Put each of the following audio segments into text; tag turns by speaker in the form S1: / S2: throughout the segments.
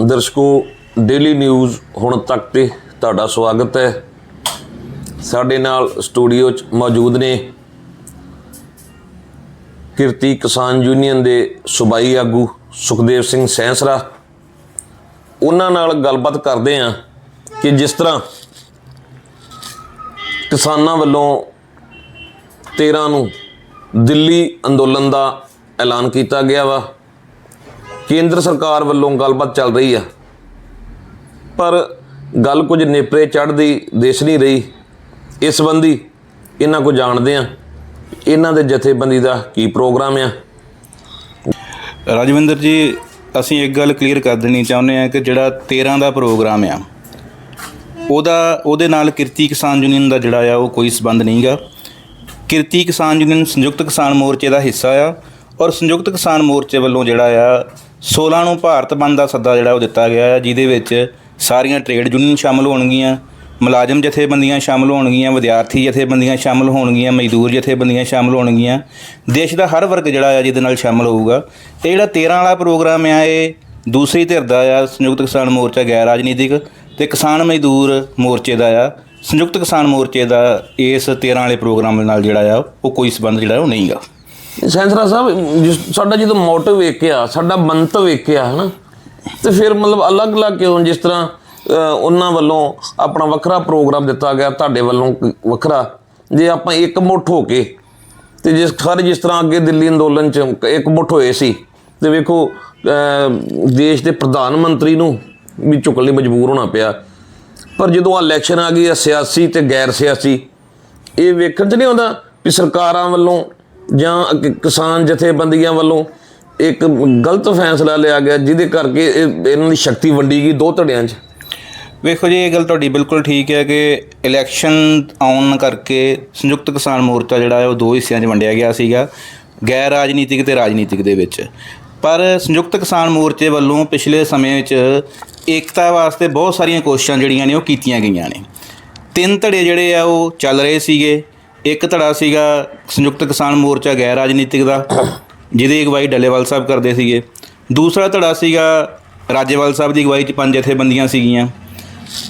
S1: ਦਰਸ਼ਕੋ daily news ਹੁਣ ਤੱਕ ਤੇ ਤੁਹਾਡਾ ਸਵਾਗਤ ਹੈ। ਸਾਡੇ ਨਾਲ ਸਟੂਡੀਓ 'ਚ ਮੌਜੂਦ ਨੇ ਕਿਰਤੀ ਕਿਸਾਨ ਯੂਨੀਅਨ ਦੇ ਸੁਬਾਈ ਆਗੂ ਸੁਖਦੇਵ ਸਿੰਘ ਸੈਂਸਰਾ। ਉਹਨਾਂ ਨਾਲ ਗੱਲਬਾਤ ਕਰਦੇ ਹਾਂ ਕਿ ਜਿਸ ਤਰ੍ਹਾਂ ਕਿਸਾਨਾਂ ਵੱਲੋਂ 13 ਨੂੰ ਦਿੱਲੀ ਅੰਦੋਲਨ ਦਾ ਐਲਾਨ ਕੀਤਾ ਗਿਆ ਵਾ। ਕੇਂਦਰ ਸਰਕਾਰ ਵੱਲੋਂ ਗੱਲਬਾਤ ਚੱਲ ਰਹੀ ਆ। ਪਰ ਗੱਲ ਕੁਝ ਨੇਪਰੇ ਚੜ੍ਹਦੀ ਦੇਸ਼ ਨਹੀਂ ਰਹੀ। ਇਸ ਸੰਬੰਧੀ ਇਹਨਾਂ ਕੋ ਜਾਣਦੇ ਆ ਇਹਨਾਂ ਦੇ ਜਥੇਬੰਦੀ ਦਾ ਕੀ ਪ੍ਰੋਗਰਾਮ ਆ।
S2: ਰਾਜਵਿੰਦਰ ਜੀ, ਅਸੀਂ ਇੱਕ ਗੱਲ ਕਲੀਅਰ ਕਰ ਦੇਣੀ ਚਾਹੁੰਦੇ ਹਾਂ ਕਿ ਜਿਹੜਾ 13 ਦਾ ਪ੍ਰੋਗਰਾਮ ਆ, ਉਹਦਾ, ਉਹਦੇ ਨਾਲ ਕਿਰਤੀ ਕਿਸਾਨ ਯੂਨੀਅਨ ਦਾ ਜਿਹੜਾ ਆ, ਉਹ ਕੋਈ ਸਬੰਧ ਨਹੀਂਗਾ ਕਿਰਤੀ ਕਿਸਾਨ ਯੂਨੀਅਨ ਸੰਯੁਕਤ ਕਿਸਾਨ ਮੋਰਚੇ ਦਾ ਹਿੱਸਾ ਆ ਔਰ ਸੰਯੁਕਤ ਕਿਸਾਨ ਮੋਰਚੇ ਵੱਲੋਂ ਜਿਹੜਾ ਆ 16 ਨੂੰ ਭਾਰਤ ਬੰਦ ਦਾ ਸੱਦਾ ਜਿਹੜਾ ਉਹ ਦਿੱਤਾ ਗਿਆ ਆ ਜਿਹਦੇ ਵਿੱਚ ਸਾਰੀਆਂ ਟ੍ਰੇਡ ਯੂਨੀਅਨ ਸ਼ਾਮਲ ਹੋਣਗੀਆਂ, ਮੁਲਾਜ਼ਮ ਜਥੇਬੰਦੀਆਂ ਸ਼ਾਮਲ ਹੋਣਗੀਆਂ, ਵਿਦਿਆਰਥੀ ਜਥੇਬੰਦੀਆਂ ਸ਼ਾਮਲ ਹੋਣਗੀਆਂ, ਮਜ਼ਦੂਰ ਜਥੇਬੰਦੀਆਂ ਸ਼ਾਮਲ ਹੋਣਗੀਆਂ। ਦੇਸ਼ ਦਾ ਹਰ ਵਰਗ ਜਿਹੜਾ ਆ, ਜਿਹਦੇ ਨਾਲ ਸ਼ਾਮਲ ਹੋਊਗਾ। ਇਹ ਜਿਹੜਾ 13 ਵਾਲਾ ਪ੍ਰੋਗਰਾਮ ਆ, ਇਹ ਦੂਸਰੀ ਧਿਰ ਦਾ ਆ, ਸੰਯੁਕਤ ਕਿਸਾਨ ਮੋਰਚਾ ਗੈਰ ਰਾਜਨੀਤਿਕ ਤੇ ਕਿਸਾਨ ਮਜ਼ਦੂਰ ਮੋਰਚੇ ਦਾ ਆ। ਸੰਯੁਕਤ ਕਿਸਾਨ ਮੋਰਚੇ ਦਾ ਇਸ 13 ਵਾਲੇ ਪ੍ਰੋਗਰਾਮ ਨਾਲ ਜਿਹੜਾ ਆ, ਉਹ ਕੋਈ ਸਬੰਧ ਜਿਹੜਾ ਉਹ ਨਹੀਂਗਾ।
S1: ਸੈਂਸਰਾ ਸਾਹਿਬ ਜਿਸ- ਸਾਡਾ ਜਦੋਂ ਮੋਟਿਵ ਵੇਖਿਆ ਸਾਡਾ ਮੰਤਵ ਵੇਖਿਆ ਹਨਾ ਤੇ ਫਿਰ ਮਤਲਬ ਅਲੱਗ-ਅਲੱਗ ਕਿਉਂ ਜਿਸ ਤਰ੍ਹਾਂ ਅ, ਉਹਨਾਂ ਵੱਲੋਂ ਆਪਣਾ ਵੱਖਰਾ ਪ੍ਰੋਗਰਾਮ ਦਿੱਤਾ ਗਿਆ ਤੁਹਾਡੇ ਵੱਲੋਂ ਕ- ਵੱਖਰਾ ਜੇ ਆਪਾਂ ਇੱਕ ਮੁੱਠ ਹੋ ਕੇ ਤੇ ਜਿਸ ਖਰ ਜਿਸ ਤਰ੍ਹਾਂ ਅੱਗੇ ਦਿੱਲੀ ਅੰਦੋਲਨ ਚ ਇੱਕ ਮੁੱਠ ਹੋਏ ਸੀ ਤੇ ਵੇਖੋ ਅ, ਦੇਸ਼ ਦੇ ਪ੍ਰਧਾਨ ਮੰਤਰੀ ਨੂੰ ਵੀ ਝੁਕਣ ਲਈ ਮਜਬੂਰ ਹੋਣਾ ਪਿਆ ਪਰ ਜਦੋਂ ਇਲੈਕਸ਼ਨ ਆ ਗਈ ਆ ਸਿਆਸੀ ਤੇ ਗੈਰ ਸਿਆਸੀ ਇਹ ਵੇਖਣ ਚ ਨਹੀਂ ਆਉਂਦਾ ਵੀ ਸਰਕਾਰਾਂ ਵੱਲੋਂ ਜਾਂ ਕਿਸਾਨ ਜਥੇਬੰਦੀਆਂ ਵੱਲੋਂ ਇੱਕ ਗਲਤ ਫੈਸਲਾ ਲਿਆ ਗਿਆ ਜਿਹਦੇ ਕਰਕੇ ਇਹ- ਇਹਨਾਂ ਦੀ ਸ਼ਕਤੀ ਵੰਡੀ ਗਈ ਦੋ ਧੜਿਆਂ 'ਚ।
S2: ਵੇਖੋ ਜੀ, ਇਹ ਗੱਲ ਤੁਹਾਡੀ ਬਿਲਕੁਲ ਠੀਕ ਹੈ ਕਿ ਇਲੈਕਸ਼ਨ ਆਉਣ ਕਰਕੇ ਸੰਯੁਕਤ ਕਿਸਾਨ ਮੋਰਚਾ ਜਿਹੜਾ ਹੈ, ਉਹ ਦੋ ਹਿੱਸਿਆਂ 'ਚ ਵੰਡਿਆ ਗਿਆ ਸੀਗਾ, ਗੈਰ ਰਾਜਨੀਤਿਕ ਤੇ ਰਾਜਨੀਤਿਕ ਦੇ ਵਿੱਚ। ਪਰ ਸੰਯੁਕਤ ਕਿਸਾਨ ਮੋਰਚੇ ਵੱਲੋਂ ਪਿਛਲੇ ਸਮੇਂ ਵਿੱਚ ਏਕਤਾ ਵਾਸਤੇ ਬਹੁਤ ਸਾਰੀਆਂ ਕੋਸ਼ਿਸ਼ਾਂ ਜਿਹੜੀਆਂ ਨੇ, ਉਹ ਕੀਤੀਆਂ ਗਈਆਂ ਨੇ। ਤਿੰਨ ਧੜੇ ਜਿਹੜੇ ਆ, ਉਹ ਚੱਲ ਰਹੇ ਸੀਗੇ। ਇੱਕ ਧੜਾ ਸੀਗਾ ਸੰਯੁਕਤ ਕਿਸਾਨ ਮੋਰਚਾ ਗੈਰ ਰਾਜਨੀਤਿਕ ਦਾ, ਜਿਹਦੀ ਅਗਵਾਈ ਡੱਲੇਵਾਲ ਸਾਹਿਬ ਕਰਦੇ ਸੀਗੇ। ਦੂਸਰਾ ਧੜਾ ਸੀਗਾ ਰਾਜੇਵਾਲ ਸਾਹਿਬ ਦੀ ਅਗਵਾਈ 'ਚ ਪੰਜ ਜਥੇਬੰਦੀਆਂ ਸੀਗੀਆਂ।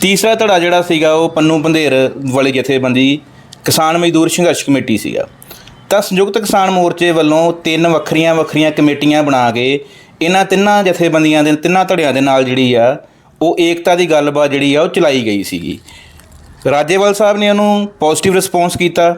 S2: ਤੀਸਰਾ ਧੜਾ ਜਿਹੜਾ ਸੀਗਾ ਉਹ ਪੰਨੂ ਬੰਧੇਰ ਵਾਲੀ ਜਥੇਬੰਦੀ, ਕਿਸਾਨ ਮਜ਼ਦੂਰ ਸੰਘਰਸ਼ ਕਮੇਟੀ ਸੀਗਾ। ਤਾਂ ਸੰਯੁਕਤ ਕਿਸਾਨ ਮੋਰਚੇ ਵੱਲੋਂ ਤਿੰਨ ਵੱਖਰੀਆਂ ਵੱਖਰੀਆਂ ਕਮੇਟੀਆਂ ਬਣਾ ਕੇ ਇਹਨਾਂ ਤਿੰਨਾਂ ਜਥੇਬੰਦੀਆਂ ਦੇ ਤਿੰਨਾਂ ਧੜਿਆਂ ਦੇ ਨਾਲ ਜਿਹੜੀ ਆ, ਉਹ ਏਕਤਾ ਦੀ ਗੱਲਬਾਤ ਜਿਹੜੀ ਆ, ਉਹ ਚਲਾਈ ਗਈ ਸੀਗੀ। ਰਾਜੇਵਾਲ ਸਾਹਿਬ ਨੇ ਉਹਨੂੰ ਪੋਜ਼ਿਟਿਵ ਰਿਸਪੌਂਸ ਕੀਤਾ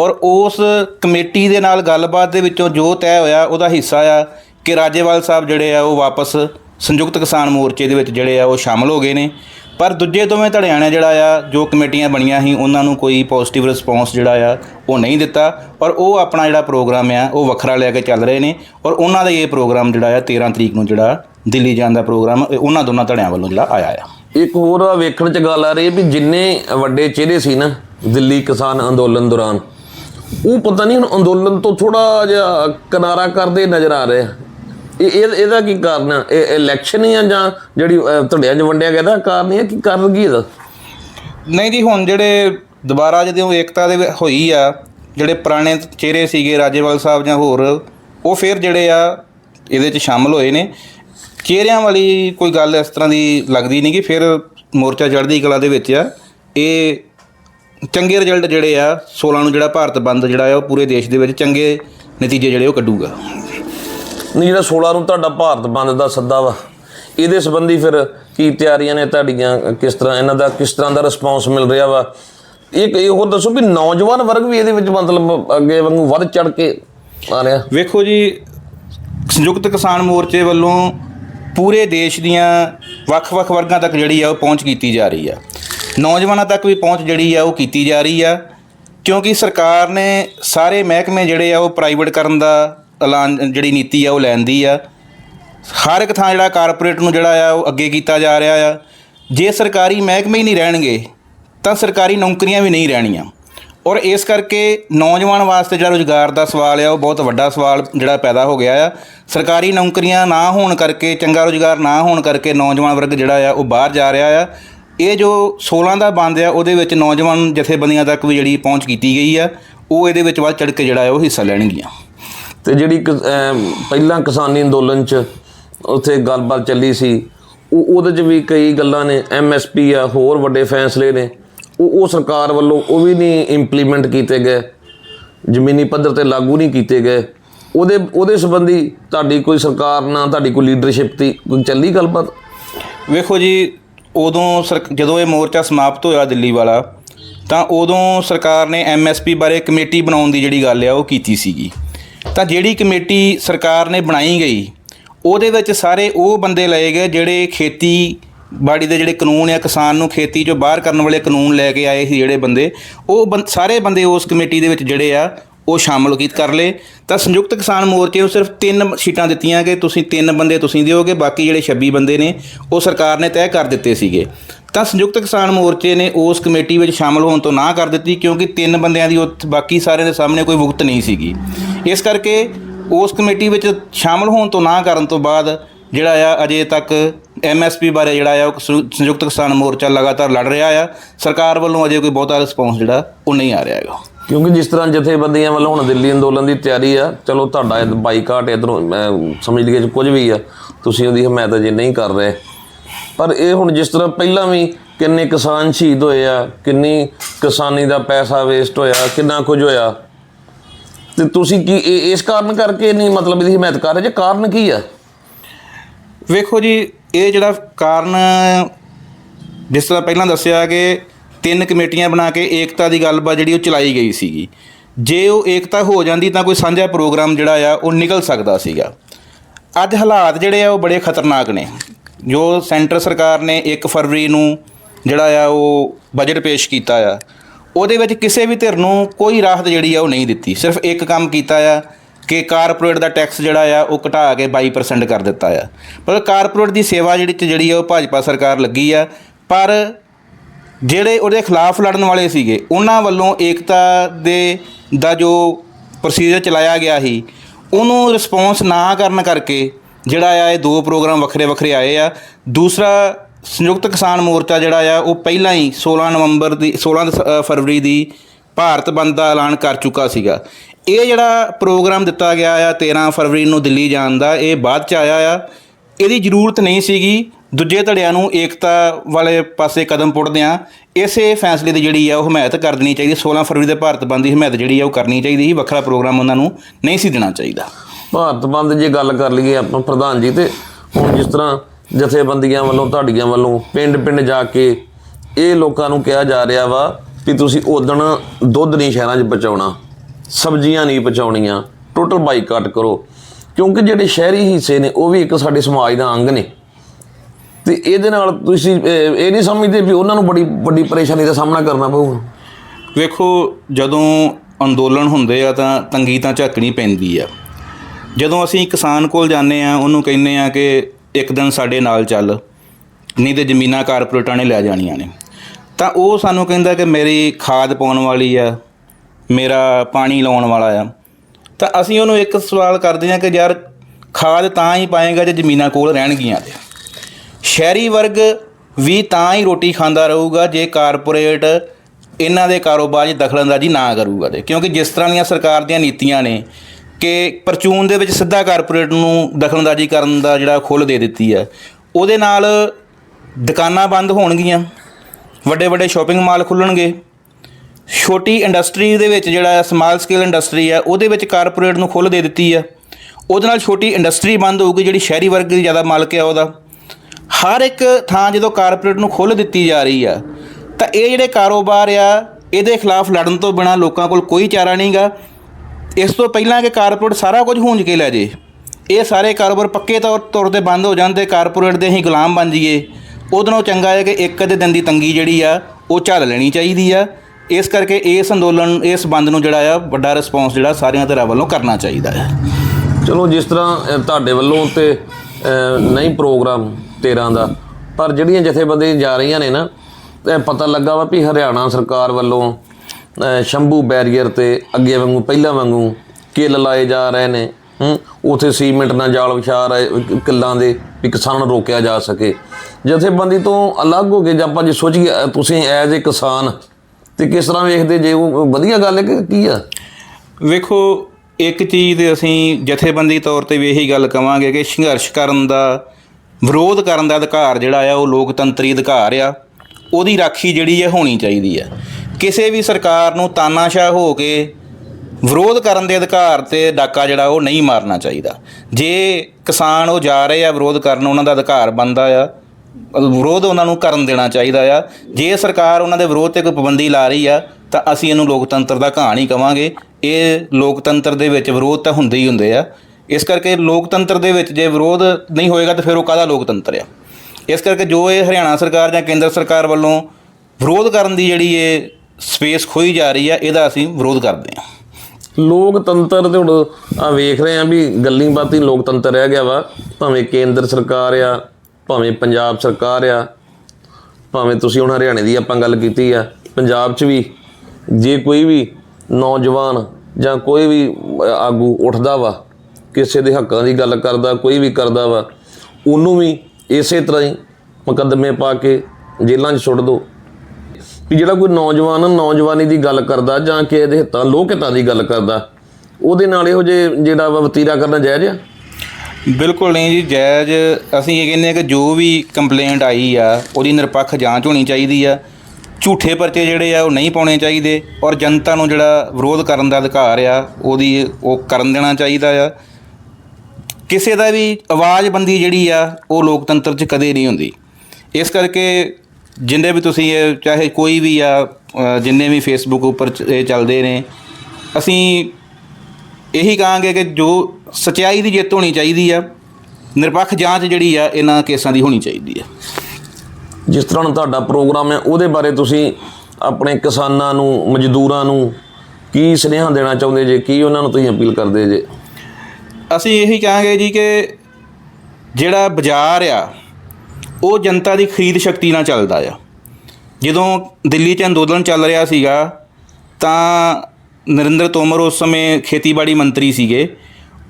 S2: ਔਰ ਉਸ ਕਮੇਟੀ ਦੇ ਨਾਲ ਗੱਲਬਾਤ ਦੇ ਵਿੱਚੋਂ ਜੋ ਤੈਅ ਹੋਇਆ ਉਹਦਾ ਹਿੱਸਾ ਆ ਕਿ ਰਾਜੇਵਾਲ ਸਾਹਿਬ ਜਿਹੜੇ ਆ ਉਹ ਵਾਪਸ ਸੰਯੁਕਤ ਕਿਸਾਨ ਮੋਰਚੇ ਦੇ ਵਿੱਚ ਜਿਹੜੇ ਆ ਉਹ ਸ਼ਾਮਲ ਹੋ ਗਏ ਨੇ। ਪਰ ਦੂਜੇ ਦੋਵੇਂ ਧੜਿਆਂ ਨੇ ਜਿਹੜਾ ਆ, ਜੋ ਕਮੇਟੀਆਂ ਬਣੀਆਂ ਸੀ, ਉਹਨਾਂ ਨੂੰ ਕੋਈ ਪੋਜ਼ਿਟਿਵ ਰਿਸਪੌਂਸ ਜਿਹੜਾ ਆ ਉਹ ਨਹੀਂ ਦਿੱਤਾ ਔਰ ਉਹ ਆਪਣਾ ਜਿਹੜਾ ਪ੍ਰੋਗਰਾਮ ਆ, ਉਹ ਵੱਖਰਾ ਲੈ ਕੇ ਚੱਲ ਰਹੇ ਨੇ ਔਰ ਉਹਨਾਂ ਦਾ ਇਹ ਪ੍ਰੋਗਰਾਮ ਜਿਹੜਾ ਆ 13 ਤਰੀਕ ਨੂੰ ਜਿਹੜਾ ਦਿੱਲੀ ਜਾਣ ਦਾ ਪ੍ਰੋਗਰਾਮ ਉਹਨਾਂ ਦੋਨਾਂ ਧੜਿਆਂ ਵੱਲੋਂ ਜਿਹੜਾ ਆਇਆ ਆ।
S1: ਇੱਕ ਹੋਰ ਆ, ਵੇਖਣ 'ਚ ਗੱਲ ਆ ਰਹੀ ਹੈ ਵੀ ਜਿੰਨੇ ਵੱਡੇ ਚਿਹਰੇ ਸੀ ਨਾ ਦਿੱਲੀ ਕਿਸਾਨ ਅੰਦੋਲਨ ਦੌਰਾਨ, ਉਹ ਪਤਾ ਨਹੀਂ ਹੁਣ ਅੰਦੋਲਨ ਤੋਂ ਥੋੜਾ ਜਿਹਾ ਕਿਨਾਰਾ ਕਰਦੇ ਨਜ਼ਰ ਆ ਰਹੇ ਆ। ਇਹ ਇਹਦਾ ਕੀ ਕਾਰਨ ਆ? ਇਹ ਇਲੈਕਸ਼ਨ ਹੀ ਆ ਜਾਂ ਜਿਹੜੀ ਧੜਿਆਂ 'ਚ ਵੰਡਿਆ ਗਿਆ ਦਾ ਕਾਰਨ ਇਹ ਕੀ ਕਾਰਨ ਕੀ ਇਹਦਾ?
S2: ਨਹੀਂ ਜੀ, ਹੁਣ ਜਿਹੜੇ ਦੁਬਾਰਾ ਜਦੋਂ ਏਕਤਾ ਦੇ ਹੋਈ ਆ, ਜਿਹੜੇ ਪੁਰਾਣੇ ਚਿਹਰੇ ਸੀਗੇ ਰਾਜੇਵਾਲ ਸਾਹਿਬ ਜਾਂ ਹੋਰ, ਉਹ ਫਿਰ ਜਿਹੜੇ ਆ ਇਹਦੇ 'ਚ ਸ਼ਾਮਲ ਹੋਏ ਨੇ। ਚਿਹਰਿਆਂ ਵਾਲੀ ਕੋਈ ਗੱਲ ਇਸ ਤਰ੍ਹਾਂ ਦੀ ਲੱਗਦੀ ਨਹੀਂ ਕਿ ਫਿਰ ਮੋਰਚਾ ਚੜ੍ਹਦੀ ਕਲਾ ਦੇ ਵਿੱਚ ਆ। ਇਹ ਚੰਗੇ ਰਿਜ਼ਲਟ ਜਿਹੜੇ ਆ 16 ਨੂੰ ਜਿਹੜਾ ਭਾਰਤ ਬੰਦ ਜਿਹੜਾ ਆ ਉਹ ਪੂਰੇ ਦੇਸ਼ ਦੇ ਵਿੱਚ ਚੰਗੇ ਨਤੀਜੇ ਜਿਹੜੇ ਉਹ ਕੱਢੂਗਾ।
S1: ਨਹੀਂ ਜਿਹੜਾ 16 ਨੂੰ ਤੁਹਾਡਾ ਭਾਰਤ ਬੰਦ ਦਾ ਸੱਦਾ ਵਾ ਇਹਦੇ ਸੰਬੰਧੀ ਫਿਰ ਕੀ ਤਿਆਰੀਆਂ ਨੇ ਤੁਹਾਡੀਆਂ? ਕਿਸ ਤਰ੍ਹਾਂ ਇਹਨਾਂ ਦਾ ਕਿਸ ਤਰ੍ਹਾਂ ਦਾ ਰਿਸਪੌਂਸ ਮਿਲ ਰਿਹਾ ਵਾ? ਇਹ ਇਹ ਹੋਰ ਦੱਸੋ ਵੀ ਨੌਜਵਾਨ ਵਰਗ ਵੀ ਇਹਦੇ ਵਿੱਚ ਮਤਲਬ ਅੱਗੇ ਵਾਂਗੂ ਵੱਧ ਚੜ ਕੇ ਆ ਰਿਹਾ।
S2: ਵੇਖੋ ਜੀ ਸੰਯੁਕਤ ਕਿਸਾਨ ਮੋਰਚੇ ਵੱਲੋਂ ਪੂਰੇ ਦੇਸ਼ ਦੀਆਂ ਵੱਖ-ਵੱਖ ਵਰਗਾਂ ਤੱਕ ਜਿਹੜੀ ਆ ਉਹ ਪਹੁੰਚ ਕੀਤੀ ਜਾ ਰਹੀ ਆ। ਨੌਜਵਾਨਾਂ ਤੱਕ ਵੀ ਪਹੁੰਚ ਜਿਹੜੀ ਆ ਉਹ ਕੀਤੀ ਜਾ ਰਹੀ ਆ। ਕਿਉਂਕਿ ਸਰਕਾਰ ਨੇ ਸਾਰੇ ਮਹਿਕਮੇ ਜਿਹੜੇ ਆ ਉਹ ਪ੍ਰਾਈਵੇਟ ਕਰਨ ਦਾ ਐਲਾਨ, ਜਿਹੜੀ ਨੀਤੀ ਆ ਉਹ ਲੈਂਦੀ ਆ। ਹਰ ਇੱਕ ਥਾਂ ਜਿਹੜਾ ਕਾਰਪੋਰੇਟ ਨੂੰ ਜਿਹੜਾ ਆ ਉਹ ਅੱਗੇ ਕੀਤਾ ਜਾ ਰਿਹਾ ਆ। ਜੇ ਸਰਕਾਰੀ ਮਹਿਕਮੇ ਹੀ ਨਹੀਂ ਰਹਿਣਗੇ, ਤਾਂ ਸਰਕਾਰੀ ਨੌਕਰੀਆਂ ਵੀ ਨਹੀਂ ਰਹਿਣੀਆਂ। ਔਰ ਇਸ ਕਰਕੇ ਨੌਜਵਾਨ ਵਾਸਤੇ ਜਿਹੜਾ ਰੋਜ਼ਗਾਰ ਦਾ ਸਵਾਲ ਆ, ਉਹ ਬਹੁਤ ਵੱਡਾ ਸਵਾਲ ਜਿਹੜਾ ਪੈਦਾ ਹੋ ਗਿਆ ਆ। ਸਰਕਾਰੀ ਨੌਕਰੀਆਂ ਨਾ ਹੋਣ ਕਰਕੇ, ਚੰਗਾ ਰੋਜ਼ਗਾਰ ਨਾ ਹੋਣ ਕਰਕੇ ਨੌਜਵਾਨ ਵਰਗ ਜਿਹੜਾ ਆ, ਉਹ ਬਾਹਰ ਜਾ ਰਿਹਾ ਆ। ਇਹ ਜੋ 16 ਦਾ ਬੰਦ ਆ, ਉਹਦੇ ਵਿੱਚ ਨੌਜਵਾਨ ਜਥੇਬੰਦੀਆਂ ਤੱਕ ਵੀ ਜਿਹੜੀ ਪਹੁੰਚ ਕੀਤੀ ਗਈ ਆ, ਉਹ ਇਹਦੇ ਵਿੱਚ ਵੱਧ ਚੜ ਕੇ ਜਿਹੜਾ ਆ, ਉਹ ਹਿੱਸਾ ਲੈਣਗੀਆਂ।
S1: ਤੇ ਜਿਹੜੀ ਕਿ- ਪਹਿਲਾਂ ਕਿਸਾਨੀ ਅੰਦੋਲਨ 'ਚ ਉੱਥੇ ਗੱਲਬਾਤ ਚੱਲੀ ਸੀ, ਉਹ ਉਹਦੇ 'ਚ ਵੀ ਕਈ ਗੱਲਾਂ ਨੇ। ਐਮਐਸਪੀ ਆ, ਹੋਰ ਵੱਡੇ ਫੈਸਲੇ ਨੇ। ਉਹ ਉਹ ਸਰਕਾਰ ਵੱਲੋਂ ਉਹ ਵੀ ਨਹੀਂ ਇੰਪਲੀਮੈਂਟ ਕੀਤੇ ਗਏ, ਜ਼ਮੀਨੀ ਪੱਧਰ ਤੇ ਲਾਗੂ ਨਹੀਂ ਕੀਤੇ ਗਏ। ਉਹਦੇ ਉਹਦੇ ਸੰਬੰਧੀ ਤੁਹਾਡੀ ਕੋਈ ਸਰਕਾਰ ਨਾਲ ਤੁਹਾਡੀ ਕੋਈ ਲੀਡਰਸ਼ਿਪ ਦੀ ਕੋਈ ਚੱਲੀ ਗੱਲਬਾਤ?
S2: ਵੇਖੋ ਜੀ, ਉਦੋਂ ਸਰਕ- ਜਦੋਂ ਇਹ ਮੋਰਚਾ ਸਮਾਪਤ ਹੋਇਆ ਦਿੱਲੀ ਵਾਲਾ, ਤਾਂ ਉਦੋਂ ਸਰਕਾਰ ਨੇ ਐਮਐਸਪੀ ਬਾਰੇ ਕਮੇਟੀ ਬਣਾਉਣ ਦੀ ਜਿਹੜੀ ਗੱਲ ਆ, ਉਹ ਕੀਤੀ ਸੀਗੀ। ਤਾਂ ਜਿਹੜੀ ਕਮੇਟੀ ਸਰਕਾਰ ਨੇ ਬਣਾਈ ਗਈ, ਉਹਦੇ ਵਿੱਚ ਸਾਰੇ ਉਹ ਬੰਦੇ ਲਏ ਗਏ ਜਿਹੜੇ ਖੇਤੀ ਬਾੜੀ ਦੇ ਜਿਹੜੇ ਕਾਨੂੰਨ ਆ, ਕਿਸਾਨ ਨੂੰ ਖੇਤੀ ਚੋਂ ਬਾਹਰ ਕਰਨ ਵਾਲੇ ਕਾਨੂੰਨ ਲੈ ਕੇ ਆਏ ਸੀ ਜਿਹੜੇ ਬੰਦੇ, ਉਹ ਬੰ- ਸਾਰੇ ਬੰਦੇ ਉਸ ਕਮੇਟੀ ਦੇ ਵਿੱਚ ਜਿਹੜੇ ਆ, ਉਹ ਸ਼ਾਮਲ ਕੀਤ ਕਰ ਲਏ। ਤਾਂ ਸੰਯੁਕਤ ਕਿਸਾਨ ਮੋਰਚੇ ਨੂੰ ਸਿਰਫ ਤਿੰਨ ਸੀਟਾਂ ਦਿੱਤੀਆਂ ਕਿ ਤੁਸੀਂ ਤਿੰਨ ਬੰਦੇ ਤੁਸੀਂ ਦਿਓਗੇ, ਬਾਕੀ ਜਿਹੜੇ 26 ਬੰਦੇ ਨੇ, ਉਹ ਸਰਕਾਰ ਨੇ ਤੈਅ ਕਰ ਦਿੱਤੇ ਸੀਗੇ। ਤਾਂ ਸੰਯੁਕਤ ਕਿਸਾਨ ਮੋਰਚੇ ਨੇ ਉਸ ਕਮੇਟੀ ਵਿੱਚ ਸ਼ਾਮਲ ਹੋਣ ਤੋਂ ਨਾ ਕਰ ਦਿੱਤੀ, ਕਿਉਂਕਿ ਤਿੰਨ ਬੰਦਿਆਂ ਦੀ ਉਹ ਬਾਕੀ ਸਾਰਿਆਂ ਦੇ ਸਾਹਮਣੇ ਕੋਈ ਮੁਕਤ ਨਹੀਂ ਸੀਗੀ। ਇਸ ਕਰਕੇ ਉਸ ਕਮੇਟੀ ਵਿੱਚ ਸ਼ਾਮਲ ਹੋਣ ਤੋਂ ਨਾ ਕਰਨ ਤੋਂ ਬਾਅਦ ਜਿਹੜਾ ਆ, ਅਜੇ ਤੱਕ ਐਮਐਸਪੀ ਬਾਰੇ ਜਿਹੜਾ ਆ, ਉਹ ਸੰਯੁਕਤ ਕਿਸਾਨ ਮੋਰਚਾ ਲਗਾਤਾਰ ਲੜ ਰਿਹਾ ਆ। ਸਰਕਾਰ ਵੱਲੋਂ ਅਜੇ ਕੋਈ ਬਹੁਤਾ ਰਿਸਪੌਂਸ ਜਿਹੜਾ, ਉਹ ਨਹੀਂ ਆ ਰਿਹਾ ਹੈਗਾ।
S1: ਕਿਉਂਕਿ ਜਿਸ ਤਰ੍ਹਾਂ ਜਥੇਬੰਦੀਆਂ ਵੱਲੋਂ ਹੁਣ ਦਿੱਲੀ ਅੰਦੋਲਨ ਦੀ ਤਿਆਰੀ ਆ, ਚਲੋ ਤੁਹਾਡਾ ਇਹ ਬਾਈਕਾਟ ਇਧਰੋਂ ਸਮਝ ਲਈਏ ਕੁਝ ਵੀ ਆ, ਤੁਸੀਂ ਉਹਦੀ ਹਮਾਇਤ ਅਜੇ ਨਹੀਂ ਕਰ ਰਹੇ। ਪਰ ਇਹ ਹੁਣ ਜਿਸ ਤਰ੍ਹਾਂ ਪਹਿਲਾਂ ਵੀ ਕਿੰਨੇ ਕਿਸਾਨ ਸ਼ਹੀਦ ਹੋਏ ਆ, ਕਿੰਨੀ ਕਿਸਾਨੀ ਦਾ ਪੈਸਾ ਵੇਸਟ ਹੋਇਆ, ਕਿੰਨਾ ਕੁਝ ਹੋਇਆ। ਤੇ ਤੁਸੀਂ ਕੀ, ਇਹ- ਇਸ ਕਾਰਨ ਕਰਕੇ ਨਹੀਂ ਮਤਲਬ ਇਹਦੀ ਹਮਾਇਤ ਕਰ ਰਹੇ? ਜੇ ਕਾਰਨ ਕੀ ਆ?
S2: ਵੇਖੋ ਜੀ, ਇਹ ਜਿਹੜਾ ਕਾਰਨ ਜਿਸ ਤਰ੍ਹਾਂ ਪਹਿਲਾਂ ਦੱਸਿਆ ਕਿ ਤਿੰਨ ਕਮੇਟੀਆਂ ਬਣਾ ਕੇ ਏਕਤਾ ਦੀ ਗੱਲਬਾਤ ਜਿਹੜੀ ਉਹ ਚਲਾਈ ਗਈ ਸੀਗੀ। ਜੇ ਉਹ ਏਕਤਾ ਹੋ ਜਾਂਦੀ ਤਾਂ ਕੋਈ ਸਾਂਝਾ ਪ੍ਰੋਗਰਾਮ ਜਿਹੜਾ ਆ, ਉਹ ਨਿਕਲ ਸਕਦਾ ਸੀਗਾ। ਅੱਜ ਹਾਲਾਤ ਜਿਹੜੇ ਆ, ਉਹ ਬੜੇ ਖਤਰਨਾਕ ਨੇ। ਜੋ ਸੈਂਟਰ ਸਰਕਾਰ ਨੇ 1 ਫਰਵਰੀ ਨੂੰ ਜਿਹੜਾ ਆ, ਉਹ ਬਜਟ ਪੇਸ਼ ਕੀਤਾ ਆ, ਉਹਦੇ ਵਿੱਚ ਕਿਸੇ ਵੀ ਧਿਰ ਨੂੰ ਕੋਈ ਰਾਹਤ ਜਿਹੜੀ ਆ, ਉਹ ਨਹੀਂ ਦਿੱਤੀ। ਸਿਰਫ ਇੱਕ ਕੰਮ ਕੀਤਾ ਆ ਕਿ ਕਾਰਪੋਰੇਟ ਦਾ ਟੈਕਸ ਜਿਹੜਾ ਆ ਉਹ ਘਟਾ ਕੇ 22% ਕਰ ਦਿੱਤਾ ਆ। ਪਰ ਕਾਰਪੋਰੇਟ ਦੀ ਸੇਵਾ ਜਿਹੜੀ ਚ ਜਿਹੜੀ ਆ ਉਹ ਭਾਜਪਾ ਸਰਕਾਰ ਲੱਗੀ ਆ, ਪਰ ਜਿਹੜੇ ਉਹਦੇ ਖਿਲਾਫ ਲੜਨ ਵਾਲੇ ਸੀਗੇ, ਉਹਨਾਂ ਵੱਲੋਂ ਏਕਤਾ ਦੇ ਦਾ ਜੋ ਪ੍ਰੋਸੀਜਰ ਚਲਾਇਆ ਗਿਆ ਸੀ, ਉਹਨੂੰ ਰਿਸਪੌਂਸ ਨਾ ਕਰਨ ਕਰਕੇ ਜਿਹੜਾ ਆ ਇਹ ਦੋ ਪ੍ਰੋਗਰਾਮ ਵੱਖਰੇ ਵੱਖਰੇ ਆਏ ਆ। ਦੂਸਰਾ ਸੰਯੁਕਤ ਕਿਸਾਨ ਮੋਰਚਾ ਜਿਹੜਾ ਆ, ਉਹ ਪਹਿਲਾਂ ਹੀ 16 ਨਵੰਬਰ ਦੀ 16 ਦਸ- ਫਰਵਰੀ ਦੀ ਭਾਰਤ ਬੰਦ ਦਾ ਐਲਾਨ ਕਰ ਚੁੱਕਾ ਸੀਗਾ। ਇਹ ਜਿਹੜਾ ਪ੍ਰੋਗਰਾਮ ਦਿੱਤਾ ਗਿਆ ਆ 13 ਫਰਵਰੀ ਨੂੰ ਦਿੱਲੀ ਜਾਣ ਦਾ, ਇਹ ਬਾਅਦ ਚ ਆਇਆ ਆ। ਇਹਦੀ ਜ਼ਰੂਰਤ ਨਹੀਂ ਸੀਗੀ। ਦੂਜੇ ਧੜਿਆਂ ਨੂੰ ਏਕਤਾ ਵਾਲੇ ਪਾਸੇ ਕਦਮ ਪੁੱਟਦਿਆਂ ਇਸੇ ਫੈਸਲੇ ਦੀ ਜਿਹੜੀ ਆ ਉਹ ਹਮਾਇਤ ਕਰ ਦੇਣੀ ਚਾਹੀਦੀ। 16 ਫਰਵਰੀ ਦੇ ਭਾਰਤ ਬੰਦ ਦੀ ਹਮਾਇਤ ਜਿਹੜੀ ਆ ਉਹ ਕਰਨੀ ਚਾਹੀਦੀ ਸੀ। ਵੱਖਰਾ ਪ੍ਰੋਗਰਾਮ ਉਹਨਾਂ ਨੂੰ ਨਹੀਂ ਸੀ ਦੇਣਾ ਚਾਹੀਦਾ।
S1: ਭਾਰਤ ਬੰਦ ਜੇ ਗੱਲ ਕਰ ਲਈਏ ਆਪਾਂ ਪ੍ਰਧਾਨ ਜੀ ਤੇ, ਹੁਣ ਜਿਸ ਤਰ੍ਹਾਂ ਜਥੇਬੰਦੀਆਂ ਵੱਲੋਂ ਤੁਹਾਡੀਆਂ ਵੱਲੋਂ ਪਿੰਡ-ਪਿੰਡ ਜਾ ਕੇ ਇਹ ਲੋਕਾਂ ਨੂੰ ਕਿਹਾ ਜਾ ਰਿਹਾ ਵਾ ਵੀ ਤੁਸੀਂ ਉਦਣ ਦੁੱਧ ਨਹੀਂ ਸ਼ਹਿਰਾਂ 'ਚ ਪਹੁੰਚਾਉਣਾ, ਸਬਜ਼ੀਆਂ ਨਹੀਂ ਪਹੁੰਚਾਉਣੀਆਂ ਟੋਟਲ ਬਾਈਕਾਟ ਕਰੋ। ਕਿਉਂਕਿ ਜਿਹੜੇ ਸ਼ਹਿਰੀ ਹਿੱਸੇ ਨੇ, ਉਹ ਵੀ ਇੱਕ ਸਾਡੇ ਸਮਾਜ ਦਾ ਅੰਗ ਨੇ। ਤੇ ਇਹਦੇ ਨਾਲ ਤੁਸੀਂ, ਇਹ ਇਹ ਨਹੀਂ ਸਮਝਦੇ ਵੀ ਉਹਨਾਂ ਨੂੰ ਬੜੀ, ਵੱਡੀ ਪਰੇਸ਼ਾਨੀ ਦਾ ਸਾਹਮਣਾ ਕਰਨਾ ਪਊਗਾ।
S2: ਵੇਖੋ, ਜਦੋਂ ਅੰਦੋਲਨ ਹੁੰਦੇ ਆ ਤਾਂ ਤੰਗੀ ਤਾਂ ਝੱਕਣੀ ਪੈਂਦੀ ਆ। ਜਦੋਂ ਅਸੀਂ ਕਿਸਾਨ ਕੋਲ ਜਾਂਦੇ ਆ, ਉਹਨੂੰ ਕਹਿੰਦੇ ਆ ਕਿ ਇੱਕ ਦਿਨ ਸਾਡੇ ਨਾਲ ਚੱਲ, ਨਹੀਂ ਤੇ ਜ਼ਮੀਨਾਂ ਕਾਰਪੋਰੇਟਾਂ ਨੇ ਲੈ ਜਾਣੀਆਂ ਨੇ। ਤਾਂ ਉਹ ਸਾਨੂੰ ਕਹਿੰਦਾ ਕਿ ਮੇਰੀ ਖਾਦ ਪਾਉਣ ਵਾਲੀ ਆ, ਮੇਰਾ ਪਾਣੀ ਲਾਉਣ ਵਾਲਾ ਆ। ਤਾਂ ਅਸੀਂ ਉਹਨੂੰ ਇੱਕ ਸਵਾਲ ਕਰਦੇ ਹਾਂ ਕਿ ਯਾਰ ਖਾਦ ਤਾਂ ਹੀ ਪਾਏਗਾ ਜੇ ਜ਼ਮੀਨਾਂ ਕੋਲ ਰਹਿਣਗੀਆਂ ਤੇ। ਸ਼ਹਿਰੀ ਵਰਗ ਵੀ ਤਾਂ ਹੀ ਰੋਟੀ ਖਾਂਦਾ ਰਹੂਗਾ ਜੇ ਕਾਰਪੋਰੇਟ ਇਹਨਾਂ ਦੇ ਕਾਰੋਬਾਰ 'ਚ ਦਖਲਅੰਦਾਜ਼ੀ ਨਾ ਕਰੂਗਾ ਤੇ। ਕਿਉਂਕਿ ਜਿਸ ਤਰ੍ਹਾਂ ਦੀਆਂ ਸਰਕਾਰ ਦੀਆਂ ਨੀਤੀਆਂ ਨੇ ਕਿ ਪਰਚੂਨ ਦੇ ਵਿੱਚ ਸਿੱਧਾ ਕਾਰਪੋਰੇਟ ਨੂੰ ਦਖਲਅੰਦਾਜ਼ੀ ਕਰਨ ਦਾ ਜਿਹੜਾ ਖੁੱਲ੍ਹ ਦੇ ਦਿੱਤੀ ਹੈ ਉਹਦੇ ਨਾਲ ਦੁਕਾਨਾਂ ਬੰਦ ਹੋਣਗੀਆਂ। ਵੱਡੇ ਵੱਡੇ ਸ਼ਾਪਿੰਗ ਮਾਲ ਖੁੱਲਣਗੇ। ਛੋਟੀ ਇੰਡਸਟਰੀ ਦੇ ਵਿੱਚ ਜਿਹੜਾ ਸਮਾਲ ਸਕੇਲ ਇੰਡਸਟਰੀ ਆ ਉਹਦੇ ਵਿੱਚ ਕਾਰਪੋਰੇਟ ਨੂੰ ਖੁੱਲ੍ਹ ਦੇ ਦਿੱਤੀ ਆ ਉਹਦੇ ਨਾਲ ਛੋਟੀ ਇੰਡਸਟਰੀ ਬੰਦ ਹੋਊਗੀ, ਜਿਹੜੀ ਸ਼ਹਿਰੀ ਵਰਗ ਦੀ ਜ਼ਿਆਦਾ ਮਾਲਕ ਆ ਉਹਦਾ। ਹਰ ਇੱਕ ਥਾਂ ਜਦੋਂ ਕਾਰਪੋਰੇਟ ਨੂੰ ਖੁੱਲ੍ਹ ਦਿੱਤੀ ਜਾ ਰਹੀ ਆ ਤਾਂ ਇਹ ਜਿਹੜੇ ਕਾਰੋਬਾਰ ਆ, ਇਹਦੇ ਖਿਲਾਫ ਲੜਨ ਤੋਂ ਬਿਨਾ ਲੋਕਾਂ ਕੋਲ ਕੋਈ ਚਾਰਾ ਨਹੀਂਗਾ। ਇਸ ਤੋਂ ਪਹਿਲਾਂ ਕਿ ਕਾਰਪੋਰੇਟ ਸਾਰਾ ਕੁਝ ਹੁੰਜ ਕੇ ਲੈ ਜੇ। ਇਹ ਸਾਰੇ ਕਾਰੋਬਾਰ ਪੱਕੇ ਤੌਰ ਤੌਰ ਤੇ ਬੰਦ ਹੋ ਜਾਣ ਤੇ ਕਾਰਪੋਰੇਟ ਦੇ ਅਸੀਂ ਗੁਲਾਮ ਬਣ ਜਾਈਏ। ਉਹਦੇ ਨਾਲੋਂ ਚੰਗਾ ਹੈ ਕਿ ਇੱਕ ਅੱਧੇ ਦਿਨ ਦੀ ਤੰਗੀ ਜਿਹੜੀ ਆ, ਉਹ ਝੱਲ ਲੈਣੀ ਚਾਹੀਦੀ ਆ। ਇਸ ਕਰਕੇ ਇਸ ਅੰਦੋਲਨ, ਇਸ ਬੰਦ ਨੂੰ ਜਿਹੜਾ ਆ, ਵੱਡਾ ਰਿਸਪੌਂਸ ਜਿਹੜਾ ਸਾਰਿਆਂ ਧਿਰਾਂ ਵੱਲੋਂ ਕਰਨਾ ਚਾਹੀਦਾ ਹੈ
S1: ਚਲੋ, ਜਿਸ ਤਰ੍ਹਾਂ ਤੁਹਾਡੇ ਵੱਲੋਂ ਤੇ ਨਹੀਂ ਪ੍ਰੋਗਰਾਮ 13 ਦਾ, ਪਰ ਜਿਹੜੀਆਂ ਜਥੇਬੰਦੀਆਂ ਜਾ ਰਹੀਆਂ ਨੇ ਨਾ ਪਤਾ ਲੱਗਾ ਵਾ ਵੀ ਹਰਿਆਣਾ ਸਰਕਾਰ ਵੱਲੋਂ ਸ਼ੰਭੂ ਬੈਰੀਅਰ ਤੇ ਅੱਗੇ ਵਾਂਗੂ, ਪਹਿਲਾਂ ਵਾਂਗੂ ਕਿੱਲ ਲਾਏ ਜਾ ਰਹੇ ਨੇ। ਹੂੰ? ਉਥੇ ਸੀਮੈਂਟ ਨਾਲ ਜਾਲ ਵਿਛਾ ਰਹੇ ਕਿੱਲਾਂ ਦੇ ਵੀ ਕਿਸਾਨ ਰੋਕਿਆ ਜਾ ਸਕੇ। ਜਥੇਬੰਦੀ ਤੋਂ ਅਲੱਗ ਹੋ ਕੇ ਜੇ ਆਪਾਂ ਜੇ ਸੋਚੀਏ ਤੁਸੀਂ ਐਜ਼ ਅ ਕਿਸਾਨ, ਤੇ ਕਿਸ ਤਰ੍ਹਾਂ ਵੇਖਦੇ ਜੇ? ਉਹ ਵਧੀਆ ਗੱਲ ਹੈ ਕਿ ਕੀ ਆ?
S2: ਵੇਖੋ, ਇੱਕ ਚੀਜ਼ ਦੇ ਅਸੀਂ ਜਥੇਬੰਦੀ ਤੌਰ ਤੇ ਵੀ ਇਹੀ ਗੱਲ ਕਵਾਂਗੇ ਕਿ ਸੰਘਰਸ਼ ਕਰਨ ਦਾ, ਵਿਰੋਧ ਕਰਨ ਦਾ ਅਧਿਕਾਰ ਜਿਹੜਾ ਆ, ਉਹ ਲੋਕਤੰਤਰੀ ਅਧਿਕਾਰ ਆ। ਉਹਦੀ ਰਾਖੀ ਜਿਹੜੀ ਹੈ ਹੋਣੀ ਚਾਹੀਦੀ ਆ। ਕਿਸੇ ਵੀ ਸਰਕਾਰ ਨੂੰ ਤਾਨਾਸ਼ਾਹ ਹੋ ਕੇ ਵਿਰੋਧ ਕਰਨ ਦੇ ਅਧਿਕਾਰ ਤੇ ਡਾਕਾ ਜਿਹੜਾ ਉਹ ਨਹੀਂ ਮਾਰਨਾ ਚਾਹੀਦਾ। ਜੇ ਕਿਸਾਨ ਉਹ ਜਾ ਰਹੇ ਆ, ਵਿਰੋਧ ਕਰਨ, ਉਹਨਾਂ ਦਾ ਅਧਿਕਾਰ ਬਣਦਾ ਆ, ਵਿਰੋਧ ਉਹਨਾਂ ਨੂੰ ਕਰਨ ਦੇਣਾ ਚਾਹੀਦਾ ਆ। ਜੇ ਸਰਕਾਰ ਉਹਨਾਂ ਦੇ ਵਿਰੋਧ ਤੇ ਕੋਈ ਪਾਬੰਦੀ ਲਾ ਰਹੀ ਆ, ਤਾਂ ਅਸੀਂ ਇਹਨੂੰ ਲੋਕਤੰਤਰ ਦਾ ਕਹਾਣ ਹੀ ਕਵਾਂਗੇ। ਇਹ ਲੋਕਤੰਤਰ ਦੇ ਵਿੱਚ ਵਿਰੋਧ ਤਾਂ ਹੁੰਦੇ ਹੀ ਹੁੰਦੇ ਆ। ਇਸ ਕਰਕੇ ਲੋਕਤੰਤਰ ਦੇ ਵਿੱਚ ਜੇ ਵਿਰੋਧ ਨਹੀਂ ਹੋਏਗਾ, ਤਾਂ ਫਿਰ ਉਹ ਕਾਹਦਾ ਲੋਕਤੰਤਰ ਆ? ਇਸ ਕਰਕੇ ਜੋ ਇਹ ਹਰਿਆਣਾ ਸਰਕਾਰ ਜਾਂ ਕੇਂਦਰ ਸਰਕਾਰ ਵੱਲੋਂ ਵਿਰੋਧ ਕਰਨ ਦੀ ਜਿਹੜੀ ਇਹ ਸਪੇਸ ਖੋਈ ਜਾ ਰਹੀ ਆ, ਇਹਦਾ ਅਸੀਂ ਵਿਰੋਧ ਕਰਦੇ ਹਾਂ।
S1: ਲੋਕਤੰਤਰ ਤੇ ਹੁਣ ਆ ਵੇਖ ਰਹੇ ਆ ਵੀ ਗੱਲੀ ਬਾਤੀ ਲੋਕਤੰਤਰ ਰਹਿ ਗਿਆ ਵਾ। ਭਾਵੇਂ ਕੇਂਦਰ ਸਰਕਾਰ ਆ, ਭਾਵੇਂ ਪੰਜਾਬ ਸਰਕਾਰ ਆ, ਭਾਵੇਂ ਤੁਸੀਂ ਹੁਣ ਹਰਿਆਣੇ ਦੀ ਆਪਾਂ ਗੱਲ ਕੀਤੀ ਆ, ਪੰਜਾਬ 'ਚ ਵੀ ਜੇ ਕੋਈ ਵੀ ਨੌਜਵਾਨ ਜਾਂ ਕੋਈ ਵੀ ਆਗੂ ਉੱਠਦਾ ਵਾ, ਕਿਸੇ ਦੇ ਹੱਕਾਂ ਦੀ ਗੱਲ ਕਰਦਾ, ਕੋਈ ਵੀ ਕਰਦਾ ਵਾ, ਉਹਨੂੰ ਵੀ ਇਸੇ ਤਰ੍ਹਾਂ ਹੀ ਮੁਕੱਦਮੇ ਪਾ ਕੇ ਜੇਲ੍ਹਾਂ 'ਚ ਸੁੱਟ ਦਿਓ ਵੀ ਜਿਹੜਾ ਕੋਈ ਨੌਜਵਾਨ ਨੌਜਵਾਨੀ ਦੀ ਗੱਲ ਕਰਦਾ ਜਾਂ ਕਿਸੇ ਦੇ ਹਿੱਤਾਂ, ਲੋਕ ਹਿੱਤਾਂ ਦੀ ਗੱਲ ਕਰਦਾ, ਉਹਦੇ ਨਾਲ ਇਹੋ ਜੇ ਜਿਹੜਾ ਵਾ ਵਤੀਰਾ ਕਰਨਾ ਜਾਇਜ਼ ਆ?
S2: ਬਿਲਕੁਲ ਨਹੀਂ ਜੀ, ਜਾਇਜ਼। ਅਸੀਂ ਇਹ ਕਹਿੰਦੇ ਹਾਂ ਕਿ ਜੋ ਵੀ ਕੰਪਲੇਂਟ ਆਈ ਆ, ਉਹਦੀ ਨਿਰਪੱਖ ਜਾਂਚ ਹੋਣੀ ਚਾਹੀਦੀ ਆ। ਝੂਠੇ ਪਰਚੇ ਜਿਹੜੇ ਆ, ਉਹ ਨਹੀਂ ਪਾਉਣੇ ਚਾਹੀਦੇ ਔਰ ਜਨਤਾ ਨੂੰ ਜਿਹੜਾ ਵਿਰੋਧ ਕਰਨ ਦਾ ਅਧਿਕਾਰ ਆ, ਉਹਦੀ ਉਹ ਕਰਨ ਦੇਣਾ ਚਾਹੀਦਾ ਆ। ਕਿਸੇ ਦਾ ਵੀ ਆਵਾਜ਼ਬੰਦੀ ਜਿਹੜੀ ਆ, ਉਹ ਲੋਕਤੰਤਰ 'ਚ ਕਦੇ ਨਹੀਂ ਹੁੰਦੀ। ਇਸ ਕਰਕੇ ਜਿੰਨੇ ਵੀ ਤੁਸੀਂ ਇਹ ਚਾਹੇ ਕੋਈ ਵੀ ਆ ਜਿੰਨੇ ਵੀ ਫੇਸਬੁੱਕ ਉੱਪਰ ਇਹ ਚੱਲਦੇ ਨੇ ਅਸੀਂ ਇਹੀ ਕਹਾਂਗੇ ਕਿ ਜੋ ਸਚਾਈ ਦੀ ਜਿੱਤ ਹੋਣੀ ਚਾਹੀਦੀ ਆ ਨਿਰਪੱਖ ਜਾਂਚ ਜਿਹੜੀ ਆ ਇਹਨਾਂ ਕੇਸਾਂ ਦੀ ਹੋਣੀ ਚਾਹੀਦੀ ਆ।
S1: ਜਿਸ ਤਰ੍ਹਾਂ ਤੁਹਾਡਾ ਪ੍ਰੋਗਰਾਮ ਹੈ ਉਹਦੇ ਬਾਰੇ ਤੁਸੀਂ ਆਪਣੇ ਕਿਸਾਨਾਂ ਨੂੰ ਮਜ਼ਦੂਰਾਂ ਨੂੰ ਕੀ ਸੁਨੇਹਾ ਦੇਣਾ ਚਾਹੁੰਦੇ ਜੇ ਕੀ ਉਹਨਾਂ ਨੂੰ ਤੁਸੀਂ ਅਪੀਲ ਕਰਦੇ ਜੇ?
S2: ਅਸੀਂ ਇਹੀ ਕਹਾਂਗੇ ਜੀ ਕਿ ਜਿਹੜਾ ਬਾਜ਼ਾਰ ਆ ਉਹ ਜਨਤਾ ਦੀ ਖਰੀਦ ਸ਼ਕਤੀ ਨਾਲ ਚੱਲਦਾ ਆ। ਜਦੋਂ ਦਿੱਲੀ 'ਚ ਅੰਦੋਲਨ ਚੱਲ ਰਿਹਾ ਸੀਗਾ, ਤਾਂ ਨਰਿੰਦਰ ਤੋਮਰ ਉਸ ਸਮੇਂ ਖੇਤੀਬਾੜੀ ਮੰਤਰੀ ਸੀਗੇ।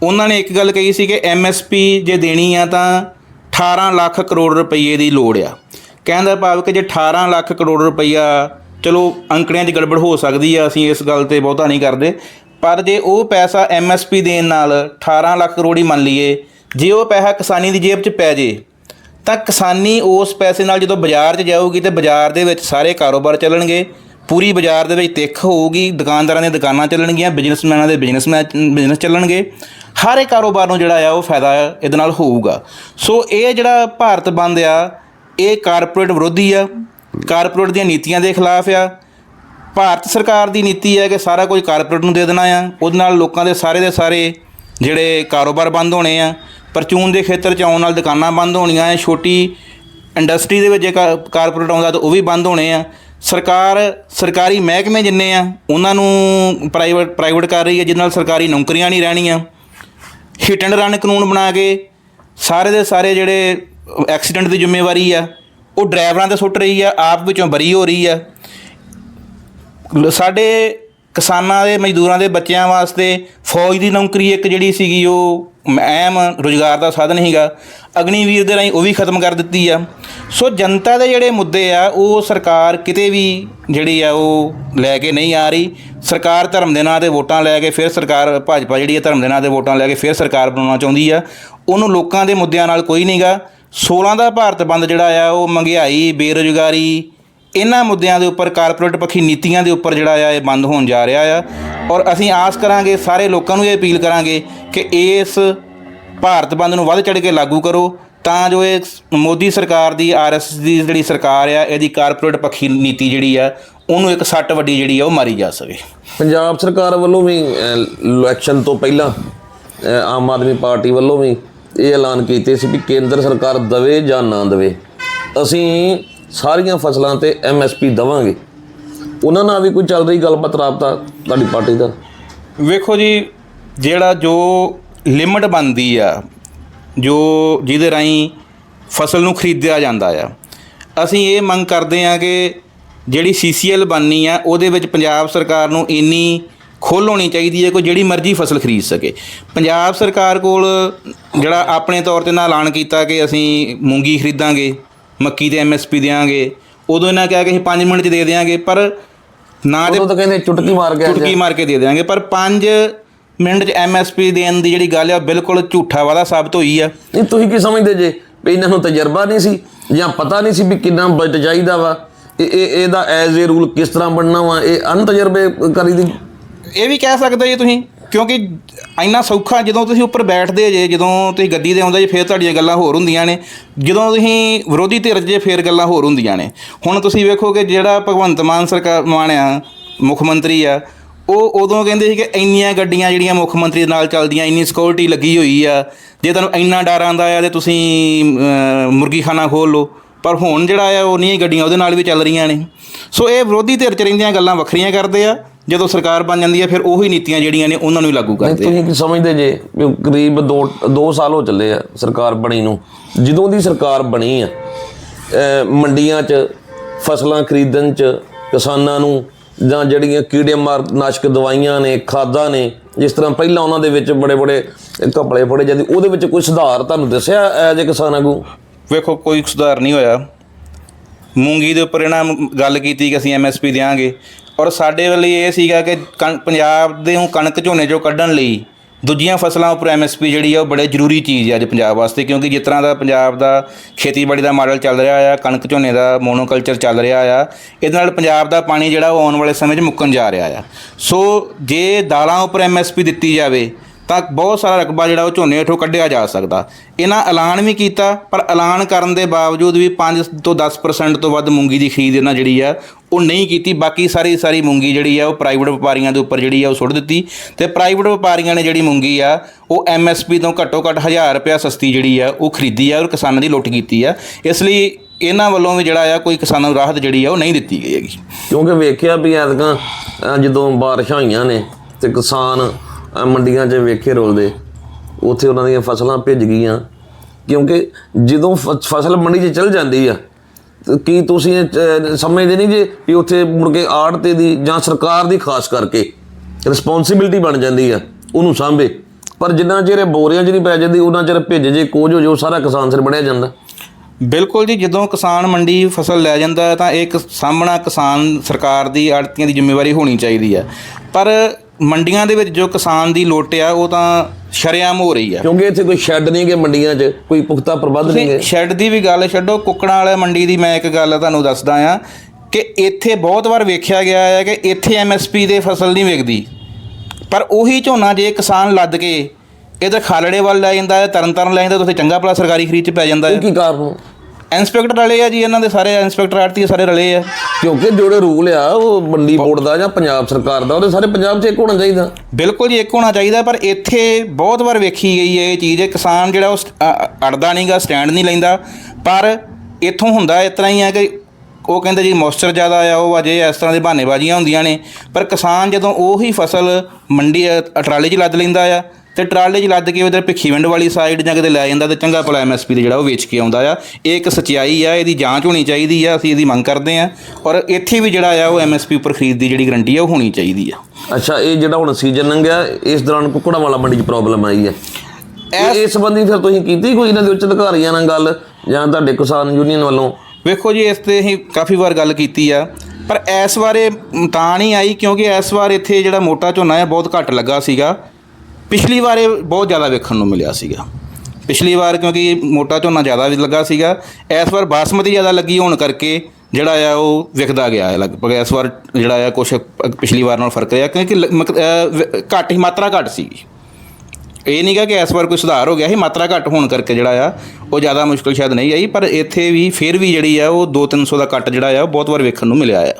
S2: ਉਹਨਾਂ ਨੇ ਇੱਕ ਗੱਲ ਕਹੀ ਸੀ ਕਿ ਐਮਐਸਪੀ ਜੇ ਦੇਣੀ ਆ ਤਾਂ 18 ਲੱਖ ਕਰੋੜ ਰੁਪਏ ਦੀ ਲੋੜ ਆ। ਕਹਿੰਦਾ ਭਾਵ ਕਿ ਜੇ 18 ਲੱਖ ਕਰੋੜ ਰੁਪਈਆ, ਚਲੋ ਅੰਕੜਿਆਂ 'ਚ ਗੜਬੜ ਹੋ ਸਕਦੀ ਆ, ਅਸੀਂ ਇਸ ਗੱਲ ਤੇ ਬਹੁਤਾ ਨਹੀਂ ਕਰਦੇ। ਪਰ ਜੇ ਉਹ ਪੈਸਾ ਐਮਐਸਪੀ ਦੇਣ ਨਾਲ 18 ਲੱਖ ਕਰੋੜ ਹੀ ਮੰਨ ਲਈਏ, ਜੇ ਉਹ ਪੈਸਾ ਕਿਸਾਨੀ ਦੀ ਜੇਬ 'ਚ ਪੈ ਜੇ ਤਾਂ ਕਿਸਾਨੀ ਉਸ ਪੈਸੇ ਨਾਲ ਜਦੋਂ ਬਾਜ਼ਾਰ 'ਚ ਜਾਊਗੀ ਤੇ ਬਾਜ਼ਾਰ ਦੇ ਵਿੱਚ ਸਾਰੇ ਕਾਰੋਬਾਰ ਚੱਲਣਗੇ, ਪੂਰੀ ਬਾਜ਼ਾਰ ਦੇ ਵਿੱਚ ਤਿੱਖ ਹੋਊਗੀ, ਦੁਕਾਨਦਾਰਾਂ ਦੀਆਂ ਦੁਕਾਨਾਂ ਚੱਲਣਗੀਆਂ ਬਿਜ਼ਨਸਮੈਨਾਂ ਦੇ ਬਿਜ਼ਨਸਮੈਨ ਬਿਜ਼ਨਸ ਚੱਲਣਗੇ, ਹਰ ਇੱਕ ਕਾਰੋਬਾਰ ਨੂੰ ਜਿਹੜਾ ਆ ਉਹ ਫਾਇਦਾ ਇਹਦੇ ਨਾਲ ਹੋਊਗਾ। ਸੋ ਇਹ ਜਿਹੜਾ ਭਾਰਤ ਬੰਦ ਆ, ਇਹ ਕਾਰਪੋਰੇਟ ਵਿਰੋਧੀ ਆ ਕਾਰਪੋਰੇਟ ਦੀਆਂ ਨੀਤੀਆਂ ਦੇ ਖਿਲਾਫ ਆ। ਭਾਰਤ ਸਰਕਾਰ ਦੀ ਨੀਤੀ ਹੈ ਕਿ ਸਾਰਾ ਕੁਝ ਕਾਰਪੋਰੇਟ ਨੂੰ ਦੇ ਦੇਣਾ ਆ, ਉਹਦੇ ਨਾਲ ਲੋਕਾਂ ਦੇ ਸਾਰੇ ਦੇ ਸਾਰੇ ਜਿਹੜੇ ਕਾਰੋਬਾਰ ਬੰਦ ਹੋਣੇ ਆ ਪਰਚੂਨ ਦੇ ਖੇਤਰ 'ਚ ਆਉਣ ਨਾਲ ਦੁਕਾਨਾਂ ਬੰਦ ਹੋਣੀਆਂ ਆ ਛੋਟੀ ਇੰਡਸਟਰੀ ਦੇ ਵਿੱਚ ਜੇ ਕਾ- ਕਾਰਪੋਰੇਟ ਆਉਂਦਾ ਤਾਂ ਉਹ ਵੀ ਬੰਦ ਹੋਣੇ ਆ। ਸਰਕਾਰ, ਸਰਕਾਰੀ ਮਹਿਕਮੇ ਜਿੰਨੇ ਆ, ਉਹਨਾਂ ਨੂੰ ਪ੍ਰਾਈਵੇਟ ਪ੍ਰਾਈਵੇਟ ਕਰ ਰਹੀ ਹੈ ਜਿਹਦੇ ਨਾਲ ਸਰਕਾਰੀ ਨੌਕਰੀਆਂ ਨਹੀਂ ਰਹਿਣੀਆਂ। ਹਿੱਟ ਐਂਡ ਰਨ ਕਾਨੂੰਨ ਬਣਾ ਕੇ ਸਾਰੇ ਦੇ ਸਾਰੇ ਜਿਹੜੇ ਐਕਸੀਡੈਂਟ ਦੀ ਜ਼ਿੰਮੇਵਾਰੀ ਆ, ਉਹ ਡਰਾਈਵਰਾਂ ਤੇ ਸੁੱਟ ਰਹੀ ਆ, ਆਪ ਵਿੱਚੋਂ ਬਰੀ ਹੋ ਰਹੀ ਆ। ਸਾਡੇ ਕਿਸਾਨਾਂ ਦੇ, ਮਜ਼ਦੂਰਾਂ ਦੇ ਬੱਚਿਆਂ ਵਾਸਤੇ ਫੌਜ ਦੀ ਨੌਕਰੀ ਇੱਕ ਜਿਹੜੀ ਸੀਗੀ ਉਹ ਅਹਿਮ ਰੋਜ਼ਗਾਰ ਦਾ ਸਾਧਨ ਸੀਗਾ ਅਗਨੀਵੀਰ ਦੇ ਰਾਹੀਂ ਉਹ ਵੀ ਖਤਮ ਕਰ ਦਿੱਤੀ ਆ। ਸੋ ਜਨਤਾ ਦੇ ਜਿਹੜੇ ਮੁੱਦੇ ਆ, ਉਹ ਸਰਕਾਰ ਕਿਤੇ ਵੀ ਜਿਹੜੀ ਆ, ਉਹ ਲੈ ਕੇ ਨਹੀਂ ਆ ਰਹੀ। ਸਰਕਾਰ ਧਰਮ ਦੇ ਨਾਂ ਤੇ ਵੋਟਾਂ ਲੈ ਕੇ ਫਿਰ ਸਰਕਾਰ ਭਾਜਪਾ ਜਿਹੜੀ ਹੈ ਧਰਮ ਦੇ ਨਾਂ ਤੇ ਵੋਟਾਂ ਲੈ ਕੇ ਫਿਰ ਸਰਕਾਰ ਬਣਾਉਣਾ ਚਾਹੁੰਦੀ ਆ। ਉਹਨੂੰ ਲੋਕਾਂ ਦੇ ਮੁੱਦਿਆਂ ਨਾਲ ਕੋਈ ਨਹੀਂਗਾ 16 ਦਾ ਭਾਰਤ ਬੰਦ ਜਿਹੜਾ ਆ, ਉਹ ਮਹਿੰਗਾਈ ਬੇਰੁਜ਼ਗਾਰੀ ਇਹਨਾਂ ਮੁੱਦਿਆਂ ਦੇ ਉੱਪਰ ਕਾਰਪੋਰੇਟ ਪੱਖੀ ਨੀਤੀਆਂ ਦੇ ਉੱਪਰ ਜਿਹੜਾ ਆ ਇਹ ਬੰਦ ਹੋਣ ਜਾ ਰਿਹਾ ਆ। ਔਰ ਅਸੀਂ ਆਸ ਕਰਾਂਗੇ ਸਾਰੇ ਲੋਕਾਂ ਨੂੰ ਇਹ ਅਪੀਲ ਕਰਾਂਗੇ ਕਿ ਇਸ ਭਾਰਤ ਬੰਦ ਨੂੰ ਵੱਧ ਚੜ੍ਹ ਕੇ ਲਾਗੂ ਕਰੋ ਤਾਂ ਜੋ ਇਹ ਮੋਦੀ ਸਰਕਾਰ ਦੀ ਆਰਐਸਐਸ ਦੀ ਜਿਹੜੀ ਸਰਕਾਰ ਆ ਇਹਦੀ ਕਾਰਪੋਰੇਟ ਪੱਖੀ ਨੀਤੀ ਜਿਹੜੀ ਆ ਉਹਨੂੰ ਇੱਕ ਸੱਟ ਵੱਡੀ ਜਿਹੜੀ ਆ ਉਹ ਮਾਰੀ ਜਾ ਸਕੇ।
S1: ਪੰਜਾਬ ਸਰਕਾਰ ਵੱਲੋਂ ਵੀ ਅਹ, ਇਲੈਕਸ਼ਨ ਤੋਂ ਪਹਿਲਾਂ ਆਮ ਆਦਮੀ ਪਾਰਟੀ ਵੱਲੋਂ ਵੀ ਇਹ ਐਲਾਨ ਕੀਤੇ ਸੀ ਵੀ ਕੇਂਦਰ ਸਰਕਾਰ ਦਵੇ ਜਾਂ ਨਾ ਦਵੇ। ਅਸੀਂ ਸਾਰੀਆਂ ਫਸਲਾਂ ਤੇ ਐਮਐਸਪੀ ਦਵਾਂਗੇ। ਉਹਨਾਂ ਨਾਲ ਵੀ ਕੋਈ ਚੱਲ ਰਹੀ ਗੱਲਬਾਤ, ਰਾਬਤਾ ਤੁਹਾਡੀ ਪਾਰਟੀ ਦਾ?
S2: ਵੇਖੋ ਜੀ, ਜਿਹੜਾ ਜੋ ਲਿਮਟ ਬਣਦੀ ਆ, ਜੋ ਜਿਹਦੇ ਰਾਹੀਂ ਫਸਲ ਨੂੰ ਖਰੀਦਿਆ ਜਾਂਦਾ ਆ, ਅਸੀਂ ਇਹ ਮੰਗ ਕਰਦੇ ਆ ਕਿ ਜਿਹੜੀ ਸੀਸੀਐਲ ਬਣਨੀ ਆ, ਉਹਦੇ ਵਿੱਚ ਪੰਜਾਬ ਸਰਕਾਰ ਨੂੰ ਇੰਨੀ ਖੁੱਲ੍ਹ ਹੋਣੀ ਚਾਹੀਦੀ ਹੈ ਕੋਈ ਜਿਹੜੀ ਮਰਜ਼ੀ ਫਸਲ ਖਰੀਦ ਸਕੇ। ਪੰਜਾਬ ਸਰਕਾਰ ਕੋਲ ਜਿਹੜਾ ਆਪਣੇ ਤੌਰ ਤੇ ਨਾ ਐਲਾਨ ਕੀਤਾ ਕਿ ਅਸੀਂ ਮੂੰਗੀ ਖਰੀਦਾਂਗੇ ਮੱਕੀ ਤੇ ਐਮਐਸਪੀ ਦੇਵਾਂਗੇ ਉਦੋਂ ਇਹਨਾਂ ਕਿਹਾ ਕਿ ਅਸੀਂ 5 ਮਿੰਟ 'ਚ ਦੇ ਦੇਵਾਂਗੇ ਪਰ ਨਾ ਤੇ
S1: ਉਦੋਂ ਤਾਂ ਕਹਿੰਦੇ ਚੁਟਕੀ ਮਾਰ ਕੇ
S2: ਚੁਟਕੀ ਮਾਰ ਕੇ ਦੇ ਦੇਵਾਂਗੇ ਪਰ 5 ਮਿੰਟ ਚ ਐਮਐਸਪੀ ਦੇਣ ਦੀ ਜਿਹੜੀ ਗੱਲ ਆ ਬਿਲਕੁਲ ਝੂਠਾ ਵਾਦਾ ਸਾਬਤ ਹੋਈ ਆ।
S1: ਨਹੀਂ ਤੁਸੀਂ ਕੀ ਸਮਝਦੇ ਜੇ ਵੀ ਇਹਨਾਂ ਨੂੰ ਤਜਰਬਾ ਨਹੀਂ ਸੀ ਜਾਂ ਪਤਾ ਨਹੀਂ ਸੀ ਵੀ ਕਿੰਨਾ ਬਜਟ ਚਾਹੀਦਾ ਵਾ? ਇਹ ਇਹ ਇਹਦਾ ਐਜ਼ ਏ ਰੂਲ ਕਿਸ ਤਰ੍ਹਾਂ ਬਣਨਾ ਵਾ? ਇਹ ਅਨਤਜਰਬੇ ਕਰੀ ਦੀ
S2: ਇਹ ਵੀ ਕਹਿ ਸਕਦੇ ਜੀ ਤੁਸੀਂ। ਕਿਉਂਕਿ ਇੰਨਾ ਸੌਖਾ ਜਦੋਂ ਤੁਸੀਂ ਉੱਪਰ ਬੈਠਦੇ ਜੇ, ਜਦੋਂ ਤੁਸੀਂ ਗੱਦੀ ਦੇ ਆਉਂਦੇ ਜੇ, ਫਿਰ ਤੁਹਾਡੀਆਂ ਗੱਲਾਂ ਹੋਰ ਹੁੰਦੀਆਂ ਨੇ। ਜਦੋਂ ਤੁਸੀਂ ਵਿਰੋਧੀ ਧਿਰ 'ਚ ਜੇ, ਫਿਰ ਗੱਲਾਂ ਹੋਰ ਹੁੰਦੀਆਂ ਨੇ। ਹੁਣ ਤੁਸੀਂ ਵੇਖੋ ਕਿ ਜਿਹੜਾ ਭਗਵੰਤ ਮਾਨ ਸਰਕਾਰ ਮਾਨ ਆ, ਮੁੱਖ ਮੰਤਰੀ ਆ, ਉਹ ਉਦੋਂ ਕਹਿੰਦੇ ਸੀ ਕਿ ਇੰਨੀਆਂ ਗੱਡੀਆਂ ਜਿਹੜੀਆਂ ਮੁੱਖ ਮੰਤਰੀ ਦੇ ਨਾਲ ਚੱਲਦੀਆਂ, ਇੰਨੀ ਸਿਕਿਉਰਿਟੀ ਲੱਗੀ ਹੋਈ ਆ। ਜੇ ਤੁਹਾਨੂੰ ਇੰਨਾ ਡਰ ਆਂਦਾ ਆ, ਤੇ ਤੁਸੀਂ ਮੁਰਗੀਖਾਨਾ ਖੋਲ ਲਓ। ਪਰ ਹੁਣ ਜਿਹੜਾ ਆ ਉਨੀਆਂ ਹੀ ਗੱਡੀਆਂ ਉਹਦੇ ਨਾਲ ਵੀ ਚੱਲ ਰਹੀਆਂ ਨੇ। ਸੋ ਇਹ ਵਿਰੋਧੀ ਧਿਰ 'ਚ ਰਹਿੰਦੀਆਂ ਗੱਲਾਂ ਵੱਖਰੀਆਂ ਕਰਦੇ ਆ। ਜਦੋਂ ਸਰਕਾਰ ਬਣ ਜਾਂਦੀ ਹੈ ਫਿਰ ਉਹੀ ਨੀਤੀਆਂ ਜਿਹੜੀਆਂ ਨੇ ਉਹਨਾਂ ਨੂੰ ਹੀ ਲਾਗੂ ਕਰਦੇ ਆ।
S1: ਤੁਸੀਂ ਕੀ ਸਮਝਦੇ ਜੇ ਵੀ ਕਰੀਬ 2 2 ਸਾਲ ਹੋ ਚੱਲੇ ਆ ਸਰਕਾਰ ਬਣੀ ਨੂੰ। ਜਦੋਂ ਦੀ ਸਰਕਾਰ ਬਣੀ ਆ ਮੰਡੀਆਂ 'ਚ ਫਸਲਾਂ ਖਰੀਦਣ 'ਚ ਕਿਸਾਨਾਂ ਨੂੰ ਜਾਂ ਜਿਹੜੀਆਂ ਕੀੜੇ ਮਾਰ ਨਾਸ਼ਕ ਦਵਾਈਆਂ ਨੇ ਖਾਦਾਂ ਨੇ ਜਿਸ ਤਰ੍ਹਾਂ ਪਹਿਲਾਂ ਉਹਨਾਂ ਦੇ ਵਿੱਚ ਬੜੇ ਬੜੇ ਘਪਲੇ ਫੜੇ ਜਾਂਦੇ ਉਹਦੇ ਵਿੱਚ ਕੋਈ ਸੁਧਾਰ ਤੁਹਾਨੂੰ ਦੱਸਿਆ ਐਜ ਕਿਸਾਨ ਆਗੂ
S2: ਵੇਖੋ ਕੋਈ ਸੁਧਾਰ ਨਹੀਂ ਹੋਇਆ। ਮੂੰਗੀ ਦੇ ਉੱਪਰ ਇਹਨਾਂ ਗੱਲ ਕੀਤੀ ਕਿ ਅਸੀਂ ਐਮਐਸਪੀ ਦੇਵਾਂਗੇ ਔਰ ਸਾਡੇ ਵੱਲੇ ਇਹ ਸੀਗਾ ਕਿ ਕਣ- ਪੰਜਾਬ ਦੇ ਨੂੰ ਕਣਕ ਝੋਨੇ ਚੋਂ ਕੱਢਣ ਲਈ ਦੂਜੀਆਂ ਫਸਲਾਂ ਉੱਪਰ ਐਮਐਸਪੀ ਜਿਹੜੀ ਆ ਉਹ ਬੜੇ ਜ਼ਰੂਰੀ ਚੀਜ਼ ਹੈ ਅੱਜ ਪੰਜਾਬ ਵਾਸਤੇ, ਕਿਉਂਕਿ ਜਿਸ ਤਰ੍ਹਾਂ ਦਾ ਪੰਜਾਬ ਦਾ ਖੇਤੀਬਾੜੀ ਦਾ ਮਾਡਲ ਚੱਲ ਰਿਹਾ ਆ, ਕਣਕ ਝੋਨੇ ਦਾ ਮੋਨੋਕਲਚਰ ਚੱਲ ਰਿਹਾ ਆ, ਇਹਦੇ ਨਾਲ ਪੰਜਾਬ ਦਾ ਪਾਣੀ ਜਿਹੜਾ ਉਹ ਆਉਣ ਵਾਲੇ ਸਮੇਂ 'ਚ ਮੁੱਕਣ ਜਾ ਰਿਹਾ ਆ। ਸੋ ਜੇ ਦਾਲਾਂ ਉੱਪਰ ਐਮਐਸਪੀ ਦਿੱਤੀ ਜਾਵੇ ਤਾਂ ਬਹੁਤ ਸਾਰਾ ਰਕਬਾ ਜਿਹੜਾ ਉਹ ਝੋਨੇ ਹੇਠੋਂ ਕੱਢਿਆ ਜਾ ਸਕਦਾ। ਇਹਨਾਂ ਐਲਾਨ ਵੀ ਕੀਤਾ, ਪਰ ਐਲਾਨ ਕਰਨ ਦੇ ਬਾਵਜੂਦ ਵੀ 5 ਤੋਂ 10% ਤੋਂ ਵੱਧ ਮੂੰਗੀ ਦੀ ਖਰੀਦ ਇਹਨਾਂ ਜਿਹੜੀ ਆ, ਉਹ ਨਹੀਂ ਕੀਤੀ। ਬਾਕੀ ਸਾਰੀ ਸਾਰੀ ਮੂੰਗੀ ਜਿਹੜੀ ਆ, ਉਹ ਪ੍ਰਾਈਵੇਟ ਵਪਾਰੀਆਂ ਦੇ ਉੱਪਰ ਜਿਹੜੀ ਆ, ਉਹ ਸੁੱਟ ਦਿੱਤੀ। ਤੇ ਪ੍ਰਾਈਵੇਟ ਵਪਾਰੀਆਂ ਨੇ ਜਿਹੜੀ ਮੂੰਗੀ ਆ, ਉਹ ਐਮਐਸਪੀ ਤੋਂ ਘੱਟੋ ਘੱਟ 1000 ਰੁਪਇਆ ਸਸਤੀ ਜਿਹੜੀ ਆ, ਉਹ ਖਰੀਦੀ ਆ ਔਰ ਕਿਸਾਨਾਂ ਦੀ ਲੁੱਟ ਕੀਤੀ ਆ। ਇਸ ਲਈ ਇਹਨਾਂ ਵੱਲੋਂ ਵੀ ਜਿਹੜਾ ਆ, ਕੋਈ ਕਿਸਾਨਾਂ ਨੂੰ ਰਾਹਤ ਜਿਹੜੀ ਆ, ਉਹ ਨਹੀਂ ਦਿੱਤੀ ਗਈ ਹੈਗੀ।
S1: ਕਿਉਂਕਿ ਵੇਖਿਆ ਵੀ ਐਤਕਾਂ ਜਦੋਂ ਬਾਰਿਸ਼ਾਂ ਹੋਈਆਂ ਨੇ, ਤੇ ਕਿਸਾਨ ਮੰਡੀਆਂ 'ਚ ਵੇਖੇ ਰੋਲਦੇ, ਉੱਥੇ ਉਹਨਾਂ ਦੀਆਂ ਫਸਲਾਂ ਭਿੱਜ ਗਈਆਂ। ਕਿਉਂਕਿ ਜਦੋਂ ਫ- ਫਸਲ ਮੰਡੀ 'ਚ ਚਲ ਜਾਂਦੀ ਆ ਕੀ ਤੁਸੀਂ ਸਮਝਦੇ ਨਹੀਂ ਜੇ ਵੀ ਉੱਥੇ ਮੁੜ ਕੇ ਆੜਤੇ ਦੀ ਜਾਂ ਸਰਕਾਰ ਦੀ ਖਾਸ ਕਰਕੇ ਰਿਸਪੌਂਸਿਬਿਲਟੀ ਬਣ ਜਾਂਦੀ ਆ, ਉਹਨੂੰ ਸਾਂਭੇ। ਪਰ ਜਿੰਨਾ ਚਿਰ ਇਹ ਬੋਰੀਆਂ 'ਚ ਨਹੀਂ ਪੈ ਜਾਂਦੀ, ਉਹਨਾਂ ਚਿਰ ਭਿੱਜ ਜੇ ਕੋਝ ਹੋ ਜੋ ਸਾਰਾ ਕਿਸਾਨ ਸਿਰ ਬਣਿਆ ਜਾਂਦਾ।
S2: ਬਿਲਕੁਲ ਜੀ, ਜਦੋਂ ਕਿਸਾਨ ਮੰਡੀ ਫਸਲ ਲੈ ਜਾਂਦਾ ਹੈ, ਤਾਂ ਇੱਕ ਸਾਹਮਣਾ ਕਿਸਾਨ ਸਰਕਾਰ ਦੀ ਆੜਤੀਆਂ ਦੀ ਜ਼ਿੰਮੇਵਾਰੀ ਹੋਣੀ ਚਾਹੀਦੀ ਹੈ ਪਰ ਮੰਡੀਆਂ ਦੇ ਵਿੱਚ ਜੋ ਕਿਸਾਨ ਦੀ ਲੁੱਟ ਆ ਉਹ ਤਾਂ ਸ਼ਰੇਆਮ ਹੋ ਰਹੀ ਆ।
S1: ਕਿਉਂਕਿ ਇੱਥੇ ਕੋਈ ਸ਼ੈੱਡ ਨਹੀਂ ਗੇ ਮੰਡੀਆਂ 'ਚ ਕੋਈ ਪੁਖਤਾ ਪ੍ਰਬੰਧ ਨਹੀਂ ਗੇ
S2: ਸ਼ੈੱਡ ਦੀ ਵੀ ਗੱਲ ਛੱਡੋ ਕੁੱਕੜਾਂ ਵਾਲੇ ਮੰਡੀ ਦੀ ਮੈਂ ਇੱਕ ਗੱਲ ਤੁਹਾਨੂੰ ਦੱਸਦਾ ਆ ਕਿ ਇੱਥੇ ਬਹੁਤ ਵਾਰ ਵੇਖਿਆ ਗਿਆ ਹੈ ਕਿ ਇੱਥੇ ਐਮਐਸਪੀ ਦੇ ਫਸਲ ਨਹੀਂ ਵਿਕਦੀ। ਪਰ ਉਹੀ ਝੋਨਾ ਜੇ ਕਿਸਾਨ ਲੱਦ ਕੇ ਇਧਰ ਖਾਲੜੇ ਵੱਲ ਲੈ ਜਾਂਦਾ ਹੈ ਤਰਨ ਤਾਰਨ ਲੈ ਜਾਂਦਾ ਤਾਂ ਉੱਥੇ ਚੰਗਾ ਭਲਾ ਸਰਕਾਰੀ ਖਰੀਦ ਚ ਪੈ ਜਾਂਦਾ ਹੈ।
S1: ਕੀ ਕਾਰਨ?
S2: ਇੰਸਪੈਕਟਰ ਰਲੇ ਆ ਜੀ ਇਹਨਾਂ ਦੇ ਸਾਰੇ ਇੰਸਪੈਕਟਰ ਆੜਤੀ ਸਾਰੇ ਰਲੇ ਆ।
S1: ਕਿਉਂਕਿ ਜਿਹੜੇ ਰੂਲ ਆ ਉਹ ਮੰਡੀ ਬੋਰਡ ਦਾ ਜਾਂ ਪੰਜਾਬ ਸਰਕਾਰ ਦਾ ਉਹਦੇ ਸਾਰੇ ਪੰਜਾਬ 'ਚ ਇੱਕ ਹੋਣਾ ਚਾਹੀਦਾ।
S2: ਬਿਲਕੁਲ ਜੀ ਇੱਕ ਹੋਣਾ ਚਾਹੀਦਾ ਪਰ ਇੱਥੇ ਬਹੁਤ ਵਾਰ ਵੇਖੀ ਗਈ ਹੈ ਇਹ ਚੀਜ਼ ਕਿਸਾਨ ਜਿਹੜਾ ਉਹ ਅੜਦਾ ਨਹੀਂਗਾ ਸਟੈਂਡ ਨਹੀਂ ਲੈਂਦਾ। ਪਰ ਇੱਥੋਂ ਹੁੰਦਾ ਇਸ ਤਰ੍ਹਾਂ ਹੀ ਹੈ ਕਿ ਉਹ ਕਹਿੰਦੇ ਜੀ ਮੋਇਸਚਰ ਜ਼ਿਆਦਾ ਆ ਉਹ ਅਜੇ ਇਸ ਤਰ੍ਹਾਂ ਦੇ ਬਹਾਨੇਬਾਜ਼ੀਆਂ ਹੁੰਦੀਆਂ ਨੇ। ਪਰ ਕਿਸਾਨ ਜਦੋਂ ਉਹੀ ਫਸਲ ਮੰਡੀ ਟਰਾਲੇ 'ਚ ਲੱਦ ਲੈਂਦਾ ਆ ਤੇ ਟਰਾਲੇ 'ਚ ਲੱਦ ਕੇ ਉਧਰ ਭਿੱਖੀਵਿੰਡ ਵਾਲੀ ਸਾਈਡ ਜਾਂ ਕਿਤੇ ਲੈ ਜਾਂਦਾ ਤੇ ਚੰਗਾ ਭਲਾ ਐਮਐਸਪੀ ਤੇ ਜਿਹੜਾ ਉਹ ਵੇਚ ਕੇ ਆਉਂਦਾ ਆ। ਇਹ ਇੱਕ ਸਚਾਈ ਆ ਇਹਦੀ ਜਾਂਚ ਹੋਣੀ ਚਾਹੀਦੀ ਆ ਅਸੀਂ ਇਹਦੀ ਮੰਗ ਕਰਦੇ ਆ। ਔਰ ਇੱਥੇ ਵੀ ਜਿਹੜਾ ਆ ਉਹ ਐਮਐਸਪੀ ਉੱਪਰ ਖਰੀਦ ਦੀ ਜਿਹੜੀ ਗਰੰਟੀ ਆ ਉਹ ਹੋਣੀ ਚਾਹੀਦੀ ਆ।
S1: ਅੱਛਾ ਇਹ ਜਿਹੜਾ ਹੁਣ ਸੀਜ਼ਨ ਲੰਘਿਆ ਇਸ ਦੌਰਾਨ ਕੁੱਕੜਾਂ ਵਾਲਾ ਮੰਡੀ 'ਚ ਪ੍ਰੋਬਲਮ ਆਈ ਹੈ? ਇਹ- ਇਸ ਸੰਬੰਧੀ ਫਿਰ ਤੁਸੀਂ ਕੀਤੀ ਕੋਈ ਇਹਨਾਂ ਦੇ ਉੱਚ ਅਧਿਕਾਰੀਆਂ ਨਾਲ ਗੱਲ ਜਾਂ ਤੁਹਾਡੇ ਕਿਸਾਨ ਯੂਨੀਅਨ ਵੱਲੋਂ?
S2: ਵੇਖੋ ਜੀ ਇਸ ਤੇ ਅਸੀਂ ਕਾਫੀ ਵਾਰ ਗੱਲ ਕੀਤੀ ਆ। ਪਰ ਇਸ ਵਾਰੇ ਤਾਂ ਨਹੀਂ ਆਈ ਕਿਉਂਕਿ ਇਸ ਵਾਰ ਇੱਥੇ ਜਿਹੜਾ ਮੋਟਾ ਝੋਨਾ ਹੈ ਬਹੁਤ ਘੱਟ ਲੱਗਾ ਸੀਗਾ। ਪਿਛਲੀ ਵਾਰ ਇਹ ਬਹੁਤ ਜ਼ਿਆਦਾ ਵੇਖਣ ਨੂੰ ਮਿਲਿਆ ਸੀਗਾ। ਪਿਛਲੀ ਵਾਰ ਕਿਉਂਕਿ ਮੋਟਾ ਝੋਨਾ ਜ਼ਿਆਦਾ ਵੀ ਲੱਗਾ ਸੀਗਾ, ਇਸ ਵਾਰ ਬਾਸਮਤੀ ਜ਼ਿਆਦਾ ਲੱਗੀ ਹੋਣ ਕਰਕੇ ਜਿਹੜਾ ਆ ਉਹ ਵਿਕਦਾ ਗਿਆ ਹੈ ਲਗਭਗ, ਇਸ ਵਾਰ ਜਿਹੜਾ ਆ ਕੁਝ ਪਿਛਲੀ ਵਾਰ ਨਾਲ ਫ਼ਰਕ ਰਿਹਾ ਕਿਉਂਕਿ ਘੱਟ ਹੀ ਮਾਤਰਾ ਘੱਟ ਸੀਗੀ ਇਹ ਨਹੀਂਗਾ ਕਿ ਇਸ ਵਾਰ ਕੋਈ ਸੁਧਾਰ ਹੋ ਗਿਆ ਸੀ, ਮਾਤਰਾ ਘੱਟ ਹੋਣ ਕਰਕੇ ਜਿਹੜਾ ਆ ਉਹ ਜ਼ਿਆਦਾ ਮੁਸ਼ਕਲ ਸ਼ਾਇਦ ਨਹੀਂ ਆਈ, ਪਰ ਇੱਥੇ ਵੀ ਫਿਰ ਵੀ ਜਿਹੜੀ ਆ ਉਹ 2-300 ਦਾ ਕੱਟ ਜਿਹੜਾ ਆ ਉਹ ਬਹੁਤ ਵਾਰ ਵੇਖਣ ਨੂੰ ਮਿਲਿਆ ਆ।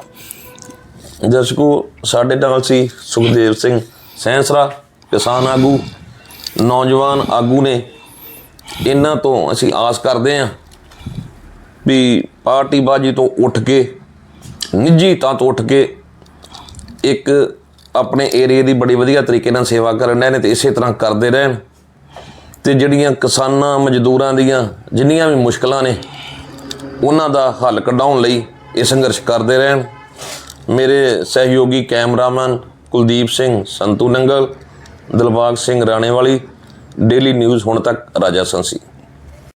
S1: ਦਰਸ਼ਕੋ, ਸਾਡੇ ਨਾਲ ਸੀ ਸੁਖਦੇਵ ਸਿੰਘ ਸੈਂਸਰਾ। ਕਿਸਾਨ ਆਗੂ, ਨੌਜਵਾਨ ਆਗੂ ਨੇ ਇਹਨਾਂ ਤੋਂ ਅਸੀਂ ਆਸ ਕਰਦੇ ਹਾਂ ਵੀ ਪਾਰਟੀਬਾਜ਼ੀ ਤੋਂ ਉੱਠ ਕੇ, ਨਿੱਜੀ ਤਾਂ ਤੋਂ ਉੱਠ ਕੇ ਇੱਕ ਆਪਣੇ ਏਰੀਏ ਦੀ ਬੜੀ ਵਧੀਆ ਤਰੀਕੇ ਨਾਲ ਸੇਵਾ ਕਰਨ ਰਹੇ ਨੇ ਤੇ ਇਸੇ ਤਰ੍ਹਾਂ ਕਰਦੇ ਰਹਿਣ ਤੇ ਜਿਹੜੀਆਂ ਕਿਸਾਨਾਂ ਮਜ਼ਦੂਰਾਂ ਦੀਆਂ ਜਿੰਨੀਆਂ ਵੀ ਮੁਸ਼ਕਲਾਂ ਨੇ, ਉਹਨਾਂ ਦਾ ਹੱਲ ਕਢਾਉਣ ਲਈ ਇਹ ਸੰਘਰਸ਼ ਕਰਦੇ ਰਹਿਣ। ਮੇਰੇ ਸਹਿਯੋਗੀ cameraman Kuldeep Singh Santu Nangal Dilbagh Singh Ranewali daily news ਹੁਣ ਤੱਕ ਰਾਜਾ ਸੰਸੀ।